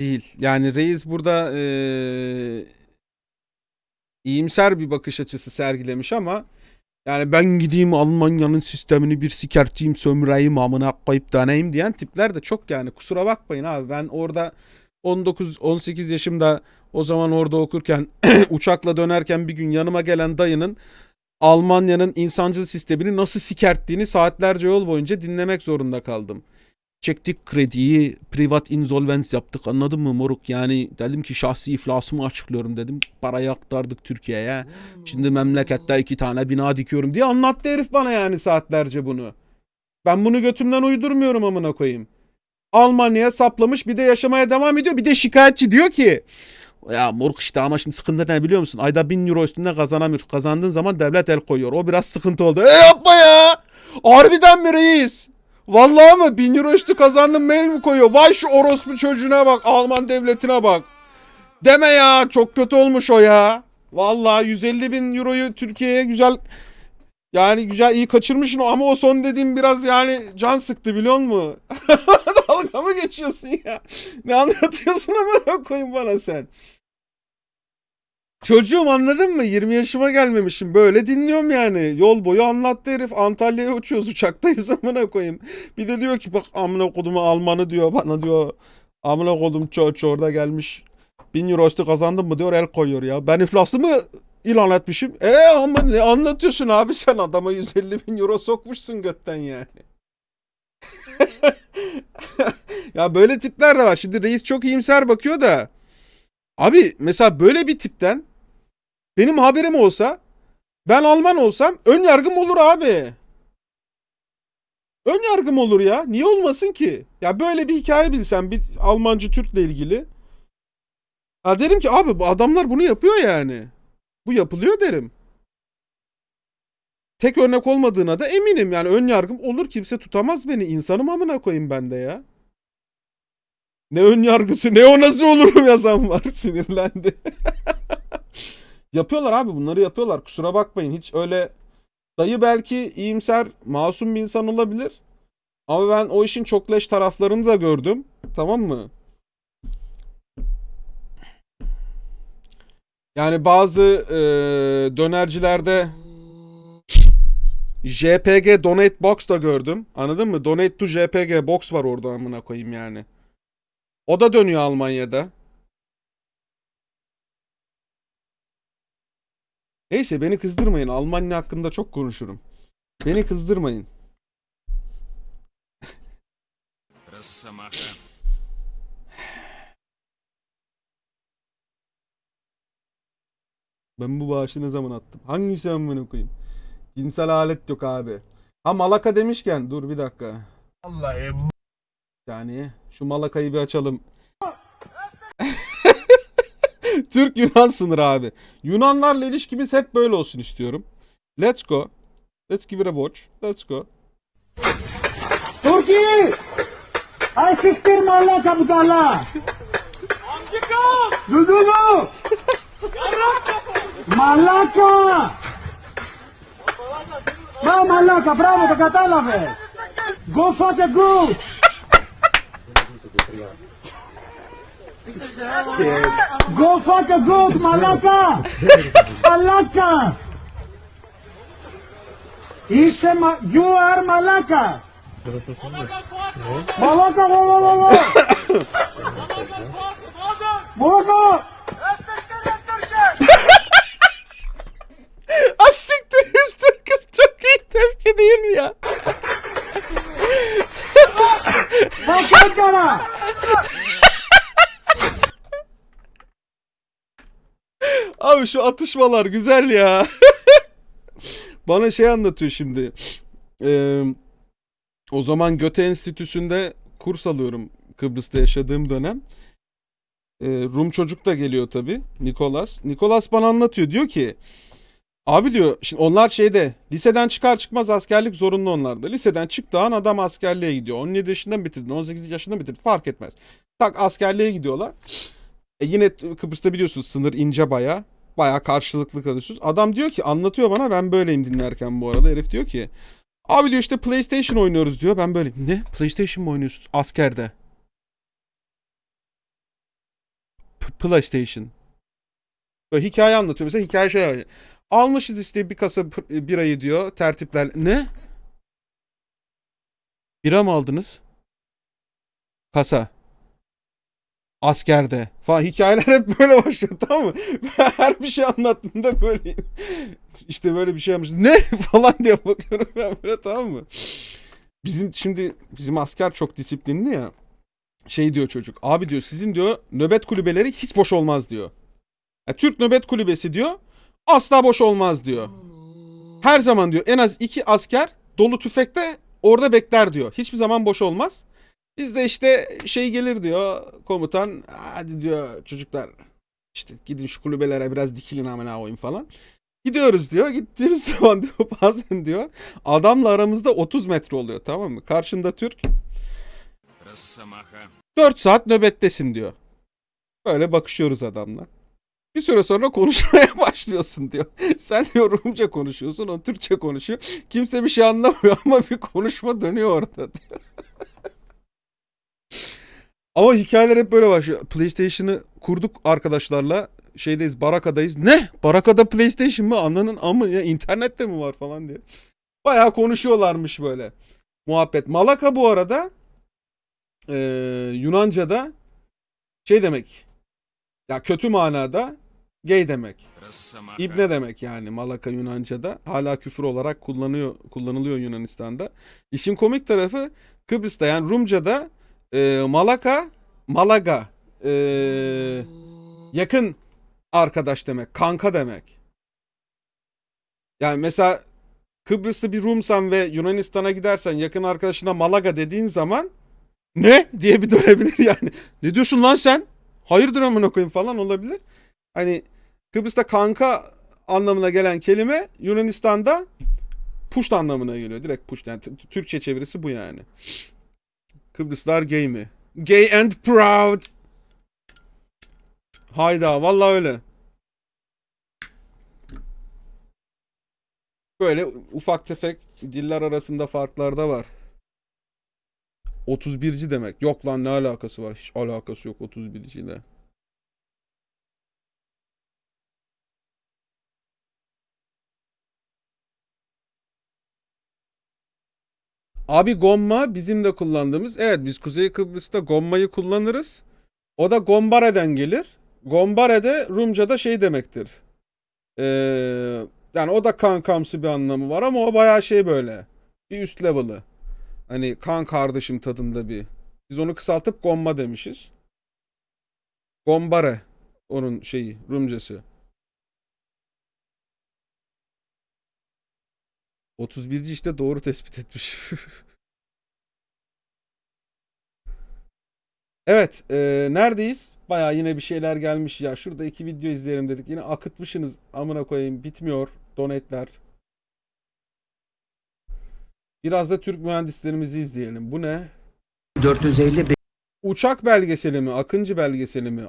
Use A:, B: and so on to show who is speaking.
A: Değil. Yani reis burada eee iyimser bir bakış açısı sergilemiş ama yani ben gideyim Almanya'nın sistemini bir sikerteyim sömüreyim amına koyup danayım diyen tipler de çok yani kusura bakmayın abi ben orada 19-18 yaşımda o zaman orada okurken uçakla dönerken bir gün yanıma gelen dayının Almanya'nın insancıl sistemini nasıl sikerttiğini saatlerce yol boyunca dinlemek zorunda kaldım. Çektik krediyi, privat insolvens yaptık anladın mı moruk? Yani dedim ki şahsi iflasımı açıklıyorum dedim. Parayı aktardık Türkiye'ye. Şimdi memlekette iki tane bina dikiyorum diye anlattı herif bana yani saatlerce bunu. Ben bunu götümden uydurmuyorum amına koyayım. Almanya'ya saplamış bir de yaşamaya devam ediyor. Bir de şikayetçi diyor ki ya moruk işte ama şimdi sıkıntı ne biliyor musun? Ayda 1000 euro üstünde kazanamıyorsun. Kazandığın zaman devlet el koyuyor. O biraz sıkıntı oldu. E yapma ya. Harbiden mi reis? Vallahi mı? 1000 euro üstü kazandım mail mi koyuyor? Vay şu orospu çocuğuna bak. Alman devletine bak. Deme ya. Çok kötü olmuş o ya. Vallahi 150 bin euroyu Türkiye'ye güzel yani güzel iyi kaçırmışsın ama o son dediğim biraz yani can sıktı biliyor musun? Dalga mı geçiyorsun ya? Ne anlatıyorsun ama koyayım bana sen. Çocuğum anladın mı? 20 yaşıma gelmemişim. Böyle dinliyorum yani. Yol boyu anlattı herif. Antalya'ya uçuyoruz uçaktayız amına koyayım. Bir de diyor ki bak amına kodumu Almanı diyor bana diyor. Amına kodum çoğu orada gelmiş. 1000 euro üstü kazandın mı diyor el koyuyor ya. Ben iflaslı mı ilan etmişim? E ama ne anlatıyorsun abi sen adama 150 bin euro sokmuşsun götten yani. ya böyle tipler de var. Şimdi reis çok iyimser bakıyor da. Abi mesela böyle bir tipten benim haberim olsa ben Alman olsam ön yargım olur abi. Ön yargım olur ya. Niye olmasın ki? Ya böyle bir hikaye bilsem bir Almancı Türk'le ilgili. Ha derim ki abi bu adamlar bunu yapıyor yani. Bu yapılıyor derim. Tek örnek olmadığına da eminim. Yani ön yargım olur kimse tutamaz beni. İnsanım amına koyayım ben de ya. Ne ön yargısı ne o nasıl olurum yazan var sinirlendi. yapıyorlar abi bunları yapıyorlar kusura bakmayın hiç öyle dayı belki iyimser masum bir insan olabilir. Ama ben o işin çok leş taraflarını da gördüm tamam mı? Yani bazı e, dönercilerde JPG Donate Box da gördüm. Anladın mı? Donate to JPG Box var orada amına koyayım yani. O da dönüyor Almanya'da. Neyse beni kızdırmayın. Almanya hakkında çok konuşurum. Beni kızdırmayın. Ben bu bağışı ne zaman attım? Hangi Hangisi amına koyayım? Cinsel alet yok abi. Ha Malaka demişken dur bir dakika.
B: Vallahi.
A: Yani şu Malaka'yı bir açalım. Türk Yunan sınırı abi. Yunanlarla ilişkimiz hep böyle olsun istiyorum. Let's go. Let's give it a watch. Let's go.
C: Turki! Ay siktir malla kaputala! Dudumu! Μαλάκα! Μπράβο μαλάκα, μπράβο, το κατάλαβε! Go fuck a go! Go fuck a go, μαλάκα! Μαλάκα! Είσαι μα... You are μαλάκα! Μαλάκα, γο, γο, γο, γο! Μαλάκα!
A: Abi şu atışmalar güzel ya. Bana şey anlatıyor şimdi. Ee, o zaman Göte Enstitüsü'nde kurs alıyorum Kıbrıs'ta yaşadığım dönem. Ee, Rum çocuk da geliyor tabii. Nikolas. Nikolas bana anlatıyor. Diyor ki Abi diyor şimdi onlar şeyde liseden çıkar çıkmaz askerlik zorunlu onlarda. Liseden çıktığı an adam askerliğe gidiyor. 17 yaşından bitirdin 18 yaşından bitirdin fark etmez. Tak askerliğe gidiyorlar. E yine Kıbrıs'ta biliyorsunuz sınır ince baya. Baya karşılıklı kalıyorsunuz. Adam diyor ki anlatıyor bana ben böyleyim dinlerken bu arada. Herif diyor ki abi diyor işte PlayStation oynuyoruz diyor. Ben böyle ne PlayStation mı oynuyorsunuz askerde? PlayStation. Böyle hikaye anlatıyor. Mesela hikaye şey var. Almışız işte bir kasa p- birayı diyor. Tertipler. Ne? Bira mı aldınız? Kasa. Askerde falan hikayeler hep böyle başlıyor tamam mı? Her bir şey anlattığında böyle işte böyle bir şey yapmış. Ne falan diye bakıyorum ben böyle tamam mı? Bizim şimdi bizim asker çok disiplinli ya. Şey diyor çocuk. Abi diyor sizin diyor nöbet kulübeleri hiç boş olmaz diyor. Ya, Türk nöbet kulübesi diyor asla boş olmaz diyor. Her zaman diyor en az iki asker dolu tüfekle orada bekler diyor. Hiçbir zaman boş olmaz. Biz de işte şey gelir diyor komutan. Hadi diyor çocuklar işte gidin şu kulübelere biraz dikilin amına oyun falan. Gidiyoruz diyor. Gittiğimiz zaman diyor bazen diyor adamla aramızda 30 metre oluyor tamam mı? Karşında Türk. 4 saat nöbettesin diyor. Böyle bakışıyoruz adamla. Bir süre sonra konuşmaya başlıyorsun diyor. Sen diyor Rumca konuşuyorsun, o Türkçe konuşuyor. Kimse bir şey anlamıyor ama bir konuşma dönüyor orada diyor. Ama hikayeler hep böyle başlıyor. PlayStation'ı kurduk arkadaşlarla. Şeydeyiz Baraka'dayız. Ne? Baraka'da PlayStation mı? Ananın amı ya internette mi var falan diye. Bayağı konuşuyorlarmış böyle. Muhabbet. Malaka bu arada e, Yunanca'da şey demek. Ya kötü manada gay demek. İbne demek yani Malaka Yunanca'da. Hala küfür olarak kullanıyor kullanılıyor Yunanistan'da. İşin komik tarafı Kıbrıs'ta yani Rumca'da e, Malaka Malaga e, yakın arkadaş demek, kanka demek. Yani mesela Kıbrıslı bir Rumsan ve Yunanistan'a gidersen yakın arkadaşına Malaga dediğin zaman ne diye bir dönebilir yani. Ne diyorsun lan sen? Hayırdır amına koyayım falan olabilir. Hani Kıbrıs'ta kanka anlamına gelen kelime Yunanistan'da puşt anlamına geliyor. Direkt puşt yani Türkçe çevirisi bu yani. Kıbrıslar gay mi? Gay and proud. Hayda vallahi öyle. Böyle ufak tefek diller arasında farklar da var. 31'ci demek. Yok lan ne alakası var? Hiç alakası yok 31'ci Abi gomma bizim de kullandığımız. Evet biz Kuzey Kıbrıs'ta gommayı kullanırız. O da gombare'den gelir. Gombare de Rumca'da şey demektir. Ee, yani o da kankamsı bir anlamı var ama o bayağı şey böyle. Bir üst level'ı. Hani kan kardeşim tadında bir. Biz onu kısaltıp gomma demişiz. Gombare onun şeyi Rumcası. 31. işte doğru tespit etmiş. evet, e, neredeyiz? Baya yine bir şeyler gelmiş ya. Şurada iki video izleyelim dedik. Yine akıtmışsınız. Amına koyayım bitmiyor donate'ler. Biraz da Türk mühendislerimizi izleyelim. Bu ne?
D: 450
A: Uçak belgeseli mi? Akıncı belgeseli mi? Abi